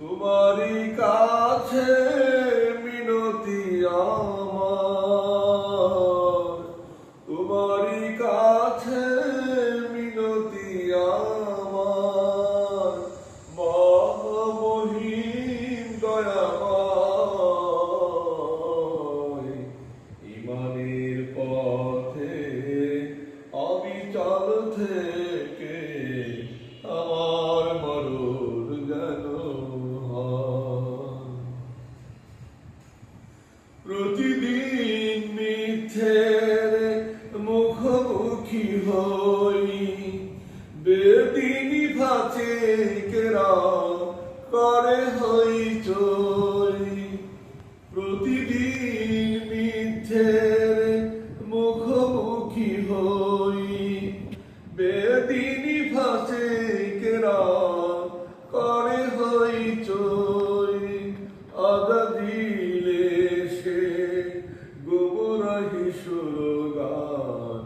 তোমারই কাছে মিনতি আমার। তোমারই কাছে মিনতি আমার। মহামহিম দয়াময় ইমানের পথে অবিচল থেকে প্রতিদিন মিথ্যের মুখোমুখি হই। বেদিনী ভাচে কেরা হই চই প্রতিদিন মিথ্যের মুখোমুখি হই। বেদিনী ভাসে কেরা করে হই চই গোবরাহি সুরগান